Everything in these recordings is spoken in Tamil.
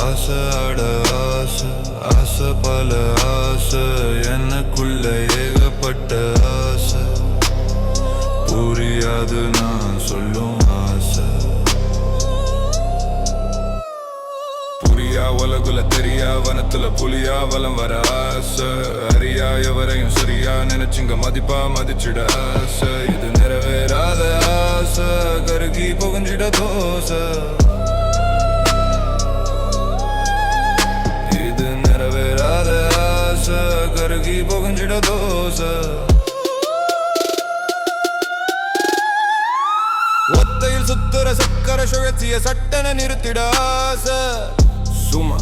ஆசையாட ஆசை ஆசை பல ஆசை எனக்குள்ள ஏகப்பட்ட புரியாது நான் சொல்லும் ஆசை புரியா உலகுல தெரியா வனத்துல புலியா வலம் வர ஆசை. அறியா எவரையும் சரியா நினைச்சுங்க மதிப்பா மதிச்சிட ஆசை. இது நிறைவேறாத ஆசை கருகி புகஞ்சிட தோசை. இது நிறைவேறாத ஆசை கருகி புகஞ்சிட தோசை. சுத்துற சக்கர சுழற்சிய சட்டன நிறுத்திட ஆசை சும்மா.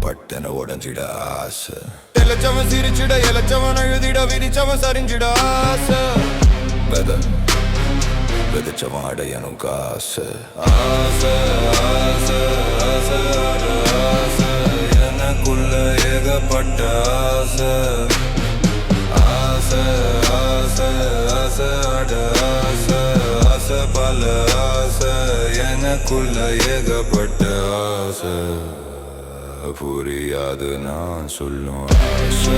பட்டன உடஞ்சிட ஆசை இலச்சவன் சிரிச்சிட இலச்சவன் அழுதிட விரிச்சவன் சரிஞ்சிட ஆசை வெத. விதைச்சவன் அடையணும் காசு. ஆசை ஆசை ஆசை ஆசை எனக்குள்ள ஏகப்பட்ட ஆசை. ஆசை ஆசை ஆசை அட ஆசை ஆசை பல எனக்குள்ள ஏகப்பட்ட ஆசை. புரியாது நான் சொல்லும் ஆசை.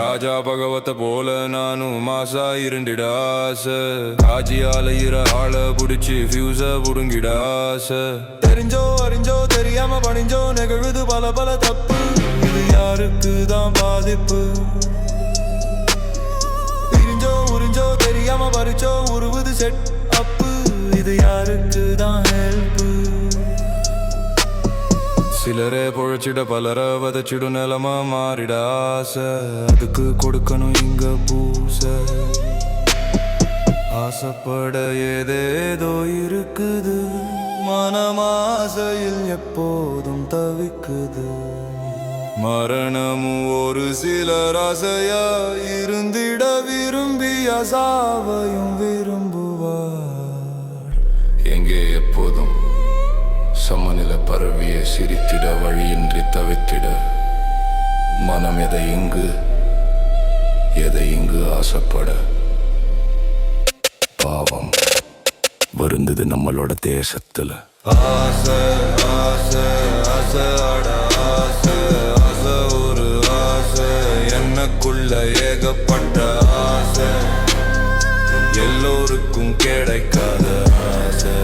ராஜா பகவத்த போல நானும் மாசா இருண்டிடாச ஆசை. காஜியால இர ஆள புடிச்சு ஃபியூஸ புடுங்கிடாச தெரிஞ்சோ அறிஞ்சோ தெரியாம பணிஞ்சோ நெகழுது பல பல தப்பு. இது யாருக்கு தான் பாதிப்பு? பிரிஞ்சோ உறிஞ்சோ தெரியாம பறிச்சோ உருவுது செட் அப்பு இது யாருக்கு தான் ஹெல்ப் சிலரே பொழைச்சிட பலர வதச்சிடும் நிலமா மாறிட ஆசை. அதுக்கு கொடுக்கணும் இங்க பூச. ஆசைப்பட ஏதேதோ இருக்குது. மனமாசையில் எப்போதும் தவிக்குது. மரணமும் ஒரு சிலர் ஆசையா இருந்திட அசாவையும் விரும்புவார். எங்கே எப்போதும் சமநில பரவிய சிரித்திட வழியின்றி தவித்திட மனம் எதை இங்கு எதை இங்கு ஆசைப்பட? பாவம் வருந்தது நம்மளோட தேசத்துல. ஆசை ஆசை ஆசை ஆசை. எனக்குள்ள ஏகப்பட்ட ஆசை. எல்லோருக்கும் கிடைக்காத ஆசை.